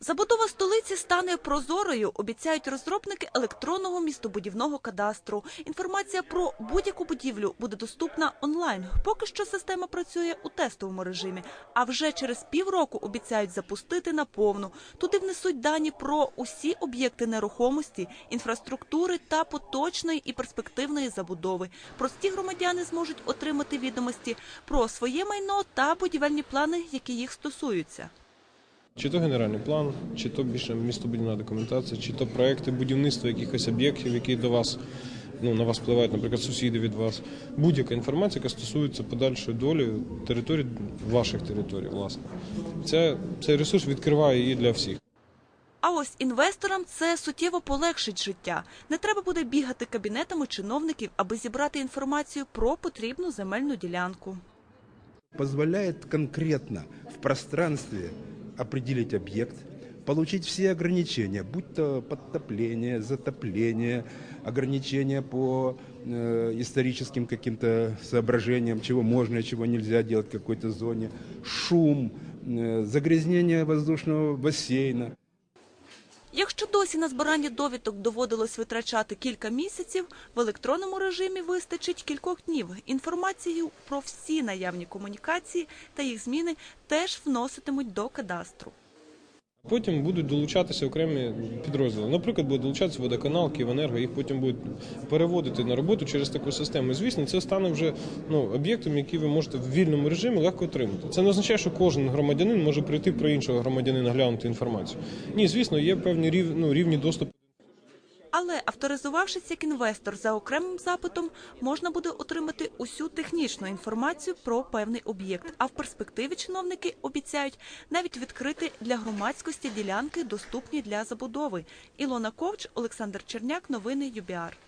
Забудова столиці стане прозорою, обіцяють розробники електронного містобудівного кадастру. Інформація про будь-яку будівлю буде доступна онлайн. Поки що система працює у тестовому режимі, а вже через півроку обіцяють запустити наповну. Туди внесуть дані про усі об'єкти нерухомості, інфраструктури та поточної і перспективної забудови. Прості громадяни зможуть отримати відомості про своє майно та будівельні плани, які їх стосуються. Чи то генеральний план, чи то більше містобудівна документація, чи то проекти будівництва якихось об'єктів, які до вас ну на вас впливають, наприклад, сусіди від вас. Будь-яка інформація, яка стосується подальшої долі територій, ваших територій, власне. Це, цей ресурс відкриває її для всіх. А ось інвесторам це суттєво полегшить життя. Не треба буде бігати кабінетами чиновників, аби зібрати інформацію про потрібну земельну ділянку. позволяет конкретно в пространстве определить объект, получить все ограничения, будь то подтопление, затопление, ограничения по э, историческим каким-то соображениям, чего можно, чего нельзя делать в какой-то зоне, шум, э, загрязнение воздушного бассейна. Якщо досі на збирання довідок доводилось витрачати кілька місяців, в електронному режимі вистачить кількох днів. Інформацію про всі наявні комунікації та їх зміни теж вноситимуть до кадастру. Потім будуть долучатися окремі підрозділи. Наприклад, буде долучатися водоканал, Київенерго, їх потім будуть переводити на роботу через таку систему. І, звісно, це стане вже ну, об'єктом, який ви можете в вільному режимі легко отримати. Це не означає, що кожен громадянин може прийти про іншого громадянина глянути інформацію. Ні, звісно, є певні рів, ну, рівні доступу. Але авторизувавшись як інвестор за окремим запитом, можна буде отримати усю технічну інформацію про певний об'єкт. А в перспективі чиновники обіцяють навіть відкрити для громадськості ділянки, доступні для забудови. Ілона Ковч, Олександр Черняк, новини ЮБІАР.